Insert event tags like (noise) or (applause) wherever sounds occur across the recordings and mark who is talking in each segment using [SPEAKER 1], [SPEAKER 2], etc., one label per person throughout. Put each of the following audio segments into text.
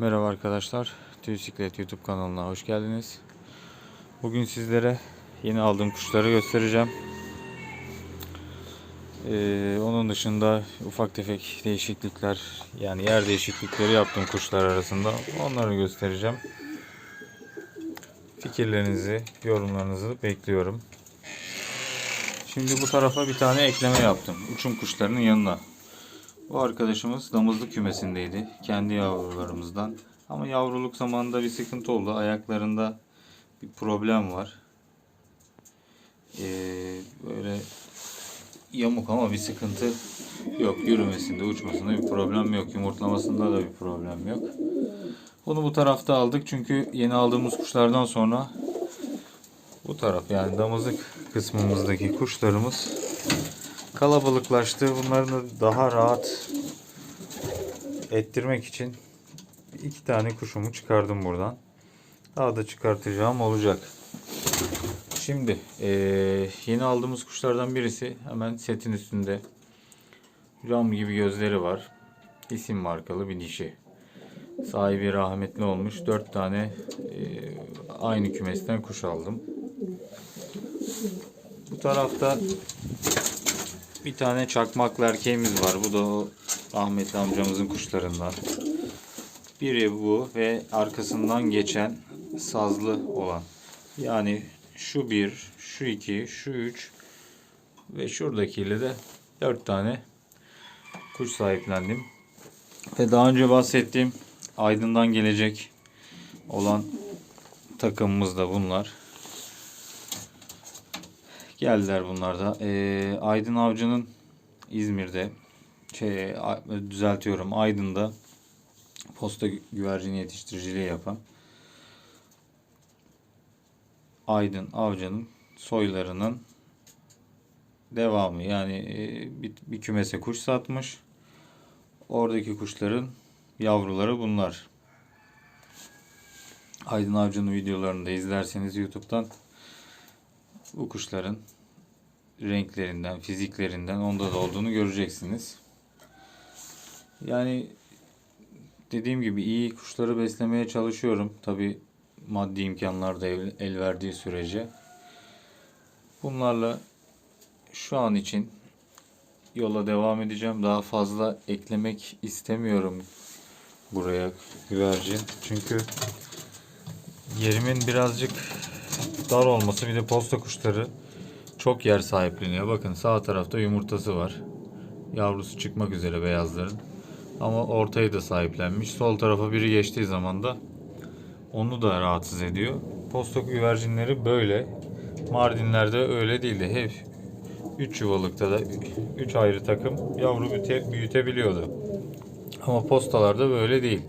[SPEAKER 1] Merhaba arkadaşlar. Tüysiklet YouTube kanalına hoş geldiniz. Bugün sizlere yeni aldığım kuşları göstereceğim. Ee, onun dışında ufak tefek değişiklikler yani yer değişiklikleri yaptım kuşlar arasında. Onları göstereceğim. Fikirlerinizi, yorumlarınızı bekliyorum. Şimdi bu tarafa bir tane ekleme yaptım. Uçum kuşlarının yanına. Bu arkadaşımız damızlık kümesindeydi. Kendi yavrularımızdan. Ama yavruluk zamanında bir sıkıntı oldu. Ayaklarında bir problem var. Ee, böyle yamuk ama bir sıkıntı yok. Yürümesinde, uçmasında bir problem yok. Yumurtlamasında da bir problem yok. Bunu bu tarafta aldık çünkü yeni aldığımız kuşlardan sonra bu taraf yani damızlık kısmımızdaki kuşlarımız kalabalıklaştı. Bunları da daha rahat ettirmek için iki tane kuşumu çıkardım buradan. Daha da çıkartacağım olacak. Şimdi eee, yeni aldığımız kuşlardan birisi hemen setin üstünde. Cam gibi gözleri var. İsim markalı bir dişi. Sahibi rahmetli olmuş. Dört tane eee, aynı kümesten kuş aldım. Bu tarafta bir tane çakmaklı erkeğimiz var. Bu da o rahmetli amcamızın kuşlarından. Biri bu ve arkasından geçen sazlı olan. Yani şu bir, şu iki, şu üç ve şuradakiyle de dört tane kuş sahiplendim. Ve daha önce bahsettiğim Aydın'dan gelecek olan takımımız da bunlar. Geldiler bunlar da. Ee, Aydın Avcı'nın İzmir'de şey düzeltiyorum Aydın'da posta güvercin yetiştiriciliği yapan Aydın Avcı'nın soylarının devamı yani e, bir, bir kümese kuş satmış. Oradaki kuşların yavruları bunlar. Aydın Avcı'nın videolarını da izlerseniz YouTube'dan bu kuşların renklerinden, fiziklerinden onda da olduğunu göreceksiniz. Yani dediğim gibi iyi kuşları beslemeye çalışıyorum. Tabi maddi imkanlar da el, verdiği sürece. Bunlarla şu an için yola devam edeceğim. Daha fazla eklemek istemiyorum buraya güvercin. Çünkü yerimin birazcık dar olması bir de posta kuşları çok yer sahipleniyor. Bakın sağ tarafta yumurtası var. Yavrusu çıkmak üzere beyazların. Ama ortayı da sahiplenmiş. Sol tarafa biri geçtiği zaman da onu da rahatsız ediyor. Posta güvercinleri böyle. Mardinlerde öyle değildi. Hep 3 yuvalıkta da 3 ayrı takım yavru büyüte, büyütebiliyordu. Ama postalarda böyle değil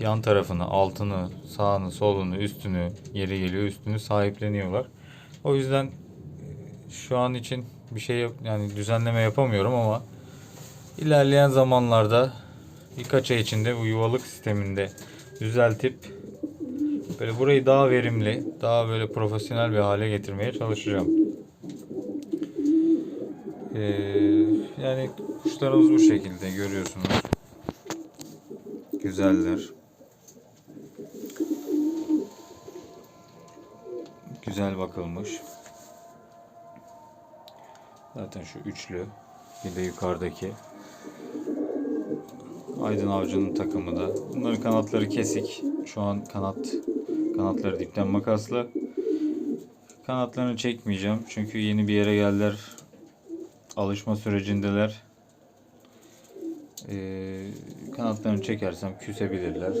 [SPEAKER 1] yan tarafını, altını, sağını, solunu, üstünü, yeri geliyor üstünü sahipleniyorlar. O yüzden e, şu an için bir şey yani düzenleme yapamıyorum ama ilerleyen zamanlarda birkaç ay içinde bu yuvalık sisteminde düzeltip böyle burayı daha verimli, daha böyle profesyonel bir hale getirmeye çalışacağım. Ee, yani kuşlarımız bu şekilde görüyorsunuz. Güzeller. Güzel bakılmış. Zaten şu üçlü. Bir de yukarıdaki. Aydın Avcı'nın takımı da. Bunların kanatları kesik. Şu an kanat kanatları dipten makaslı. Kanatlarını çekmeyeceğim. Çünkü yeni bir yere geldiler. Alışma sürecindeler. Ee, kanatlarını çekersem küsebilirler.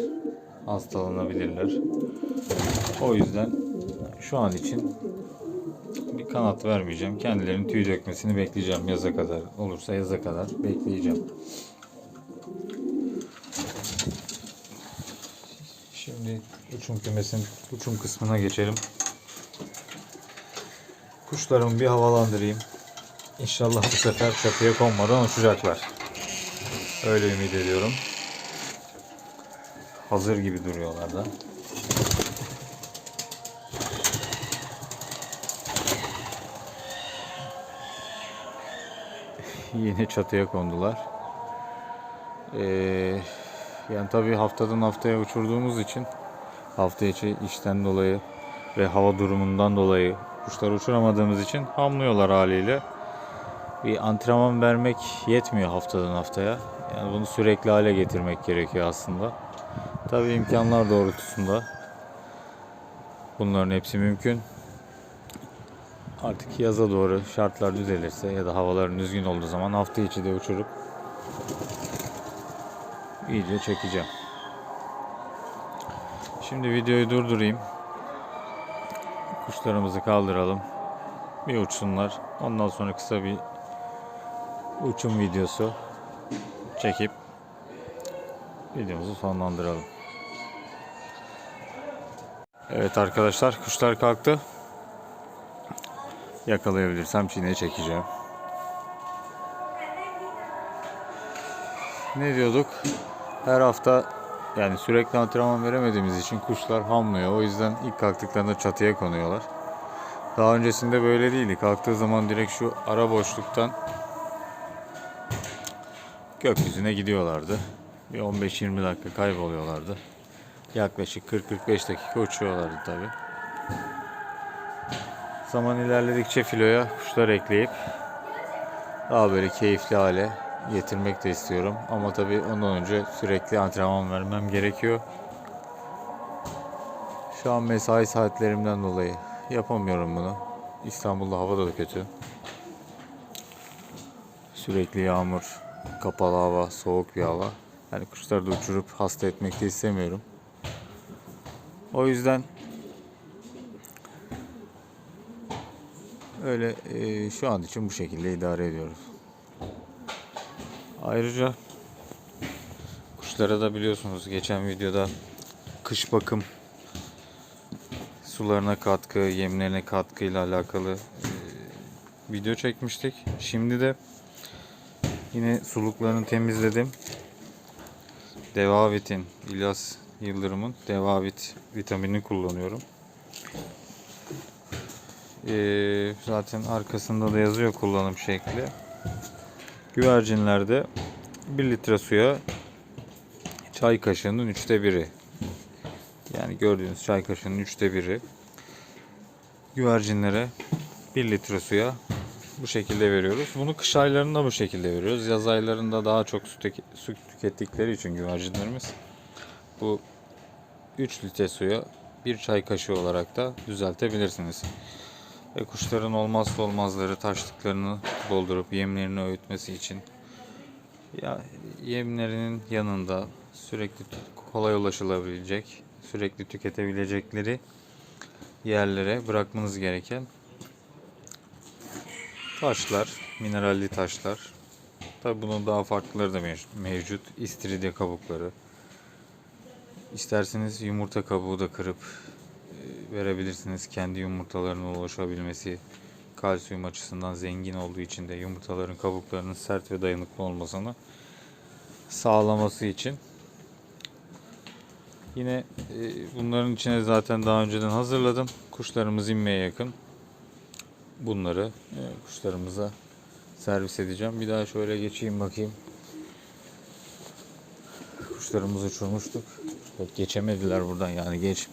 [SPEAKER 1] Hastalanabilirler. O yüzden şu an için bir kanat vermeyeceğim. Kendilerinin tüy dökmesini bekleyeceğim yaza kadar. Olursa yaza kadar bekleyeceğim. Şimdi uçum kümesin uçum kısmına geçelim. Kuşlarımı bir havalandırayım. İnşallah bu sefer çatıya konmadan uçacaklar. Öyle ümit ediyorum. Hazır gibi duruyorlar da. (laughs) Yine çatıya kondular. Ee, Yani tabii haftadan haftaya uçurduğumuz için hafta içi işten dolayı ve hava durumundan dolayı kuşları uçuramadığımız için hamlıyorlar haliyle. Bir antrenman vermek yetmiyor haftadan haftaya. Yani bunu sürekli hale getirmek gerekiyor aslında. Tabii imkanlar doğrultusunda bunların hepsi mümkün. Artık yaza doğru şartlar düzelirse ya da havaların düzgün olduğu zaman hafta içi de uçurup iyice çekeceğim. Şimdi videoyu durdurayım. Kuşlarımızı kaldıralım. Bir uçsunlar. Ondan sonra kısa bir uçum videosu çekip videomuzu sonlandıralım. Evet arkadaşlar kuşlar kalktı. Yakalayabilirsem çiğneye çekeceğim. Ne diyorduk? Her hafta yani sürekli antrenman veremediğimiz için kuşlar hamlıyor. O yüzden ilk kalktıklarında çatıya konuyorlar. Daha öncesinde böyle değildi. Kalktığı zaman direkt şu ara boşluktan gökyüzüne gidiyorlardı. Bir 15-20 dakika kayboluyorlardı. Yaklaşık 40-45 dakika uçuyorlardı tabi. Zaman ilerledikçe filoya kuşlar ekleyip daha böyle keyifli hale getirmek de istiyorum. Ama tabi ondan önce sürekli antrenman vermem gerekiyor. Şu an mesai saatlerimden dolayı yapamıyorum bunu. İstanbul'da hava da kötü. Sürekli yağmur, kapalı hava, soğuk bir hava. Yani kuşları da uçurup hasta etmek de istemiyorum. O yüzden öyle e, şu an için bu şekilde idare ediyoruz. Ayrıca kuşlara da biliyorsunuz geçen videoda kış bakım sularına katkı, yemlerine katkıyla alakalı e, video çekmiştik. Şimdi de yine suluklarını temizledim. Devavit'in, İlyas Yıldırım'ın Devavit vitaminini kullanıyorum. Ee, zaten arkasında da yazıyor kullanım şekli. Güvercinlerde 1 litre suya çay kaşığının üçte biri. Yani gördüğünüz çay kaşığının üçte biri. Güvercinlere 1 litre suya bu şekilde veriyoruz. Bunu kış aylarında bu şekilde veriyoruz. Yaz aylarında daha çok su, tük- su tükettikleri için güvercinlerimiz bu 3 litre suya bir çay kaşığı olarak da düzeltebilirsiniz. Ve kuşların olmazsa olmazları taşlıklarını doldurup yemlerini öğütmesi için ya yemlerinin yanında sürekli kolay ulaşılabilecek, sürekli tüketebilecekleri yerlere bırakmanız gereken taşlar, mineralli taşlar. Tabi bunun daha farklıları da mev- mevcut. İstiridye kabukları. İsterseniz yumurta kabuğu da kırıp verebilirsiniz. Kendi yumurtalarına ulaşabilmesi kalsiyum açısından zengin olduğu için de yumurtaların kabuklarının sert ve dayanıklı olmasını sağlaması için. Yine e, bunların içine zaten daha önceden hazırladım. Kuşlarımız inmeye yakın. Bunları e, kuşlarımıza servis edeceğim. Bir daha şöyle geçeyim bakayım. Kuşlarımızı uçurmuştuk. Geçemediler buradan yani geç.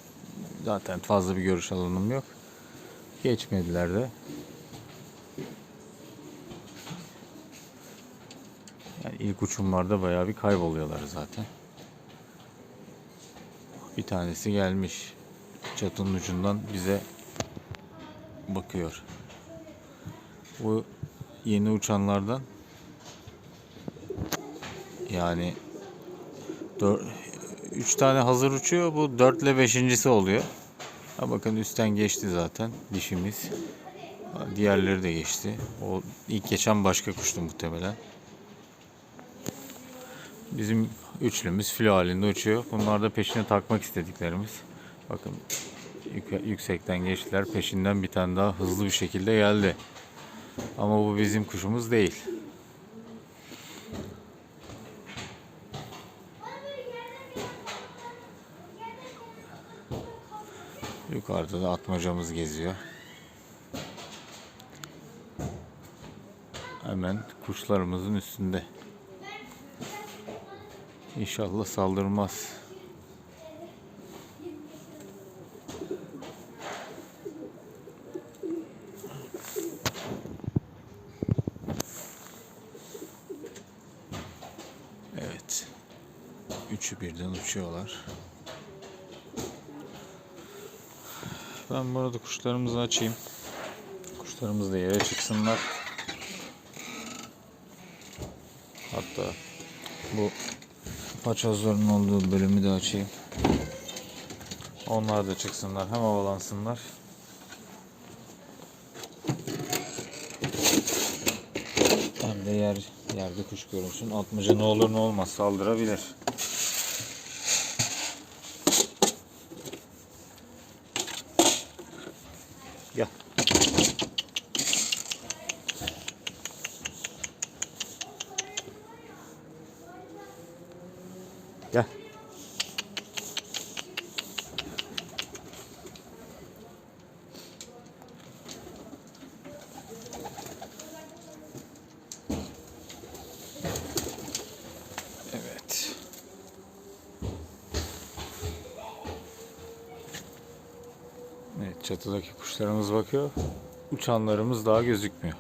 [SPEAKER 1] Zaten fazla bir görüş alanım yok. Geçmediler de. Yani ilk uçumlarda bayağı bir kayboluyorlar zaten. Bir tanesi gelmiş. Çatının ucundan bize bakıyor. Bu yeni uçanlardan yani 3 tane hazır uçuyor. Bu 4 ile 5.si oluyor. Ha bakın üstten geçti zaten dişimiz. Diğerleri de geçti. O ilk geçen başka kuştu muhtemelen. Bizim üçlümüz filo halinde uçuyor. Bunlar da peşine takmak istediklerimiz. Bakın yük- yüksekten geçtiler. Peşinden bir tane daha hızlı bir şekilde geldi. Ama bu bizim kuşumuz değil. Yukarıda da atmacamız geziyor. Hemen kuşlarımızın üstünde. İnşallah saldırmaz. Evet. Üçü birden uçuyorlar. Ben bu arada kuşlarımızı açayım. Kuşlarımız da yere çıksınlar. Hatta bu paçozların olduğu bölümü de açayım. Onlar da çıksınlar. Hem havalansınlar. Hem de yer yerde kuş görünsün. Atmaca ne olur ne olmaz saldırabilir. Gel. Evet. Evet çatıdaki kuşlarımız bakıyor. Uçanlarımız daha gözükmüyor.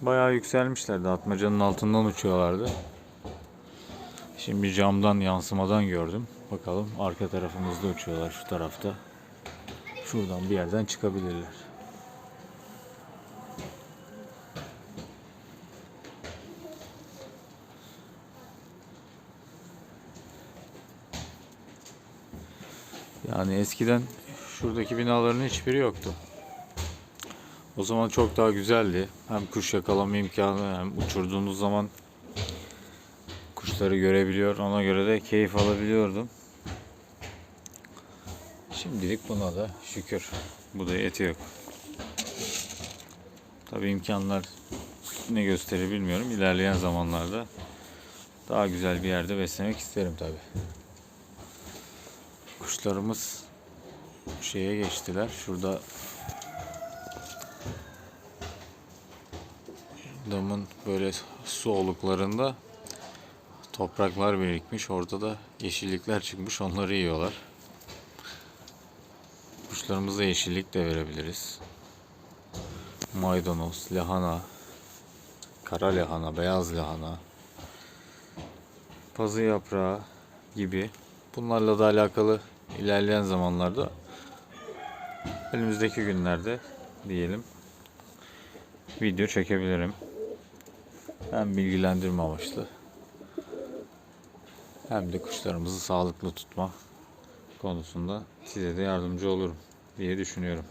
[SPEAKER 1] Bayağı yükselmişlerdi. Atmacanın altından uçuyorlardı. Şimdi camdan yansımadan gördüm. Bakalım arka tarafımızda uçuyorlar şu tarafta. Şuradan bir yerden çıkabilirler. Yani eskiden şuradaki binaların hiçbiri yoktu. O zaman çok daha güzeldi. Hem kuş yakalama imkanı hem uçurduğunuz zaman kuşları görebiliyor. Ona göre de keyif alabiliyordum. Şimdilik buna da şükür. Bu da yetiyor. Tabi imkanlar ne gösterir bilmiyorum. İlerleyen zamanlarda daha güzel bir yerde beslemek isterim tabi. Kuşlarımız şeye geçtiler. Şurada damın böyle su oluklarında topraklar birikmiş. Orada da yeşillikler çıkmış. Onları yiyorlar. Kuşlarımıza yeşillik de verebiliriz. Maydanoz, lahana, kara lahana, beyaz lahana, pazı yaprağı gibi bunlarla da alakalı ilerleyen zamanlarda önümüzdeki günlerde diyelim video çekebilirim. Hem bilgilendirme amaçlı hem de kuşlarımızı sağlıklı tutma konusunda size de yardımcı olurum diye düşünüyorum.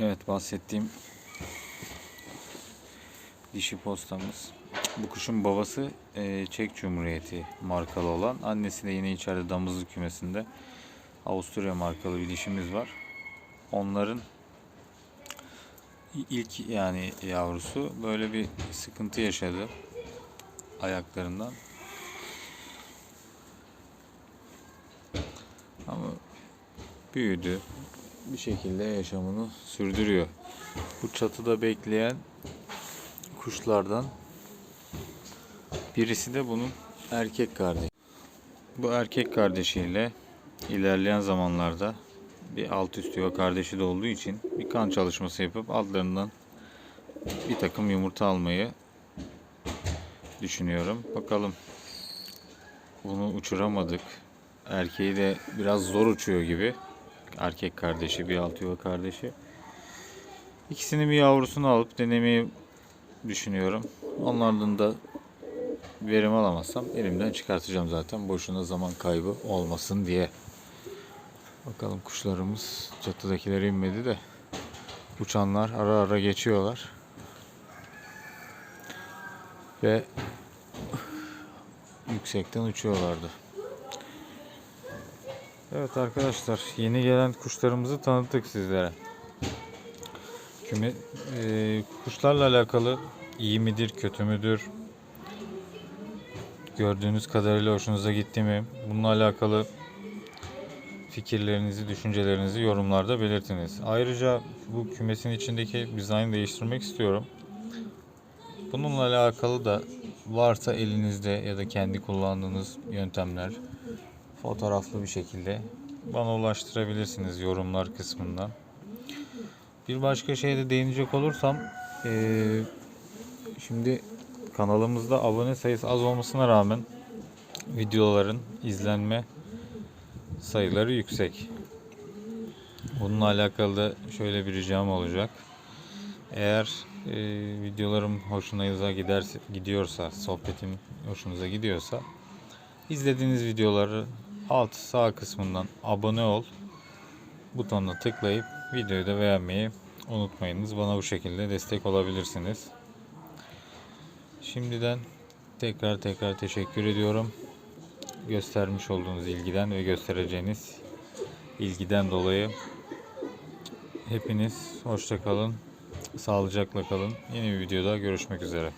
[SPEAKER 1] Evet bahsettiğim dişi postamız. Bu kuşun babası e, Çek Cumhuriyeti markalı olan. Annesi de yine içeride damızlık kümesinde Avusturya markalı bir dişimiz var. Onların ilk yani yavrusu böyle bir sıkıntı yaşadı ayaklarından. Ama büyüdü. Bir şekilde yaşamını sürdürüyor. Bu çatıda bekleyen kuşlardan birisi de bunun erkek kardeşi. Bu erkek kardeşiyle ilerleyen zamanlarda bir alt üst yuva kardeşi de olduğu için bir kan çalışması yapıp altlarından bir takım yumurta almayı düşünüyorum. Bakalım. Bunu uçuramadık. Erkeği de biraz zor uçuyor gibi. Erkek kardeşi, bir alt yuva kardeşi. İkisinin bir yavrusunu alıp denemeyi düşünüyorum. Onlardan da verim alamazsam elimden çıkartacağım zaten. Boşuna zaman kaybı olmasın diye. Bakalım kuşlarımız çatıdakiler inmedi de uçanlar ara ara geçiyorlar. Ve yüksekten uçuyorlardı. Evet arkadaşlar yeni gelen kuşlarımızı tanıttık sizlere. Küme, e, kuşlarla alakalı iyi midir kötü müdür? Gördüğünüz kadarıyla hoşunuza gitti mi? Bununla alakalı fikirlerinizi, düşüncelerinizi yorumlarda belirtiniz. Ayrıca bu kümesin içindeki dizaynı değiştirmek istiyorum. Bununla alakalı da varsa elinizde ya da kendi kullandığınız yöntemler fotoğraflı bir şekilde bana ulaştırabilirsiniz yorumlar kısmından. Bir başka şeyde değinecek olursam eee, şimdi kanalımızda abone sayısı az olmasına rağmen videoların izlenme sayıları yüksek. Bununla alakalı da şöyle bir ricam olacak. Eğer e, videolarım hoşunuza giderse, gidiyorsa, sohbetim hoşunuza gidiyorsa izlediğiniz videoları alt sağ kısmından abone ol butonuna tıklayıp videoyu da beğenmeyi unutmayınız. Bana bu şekilde destek olabilirsiniz. Şimdiden tekrar tekrar teşekkür ediyorum. Göstermiş olduğunuz ilgiden ve göstereceğiniz ilgiden dolayı hepiniz hoşça kalın. Sağlıcakla kalın. Yeni bir videoda görüşmek üzere.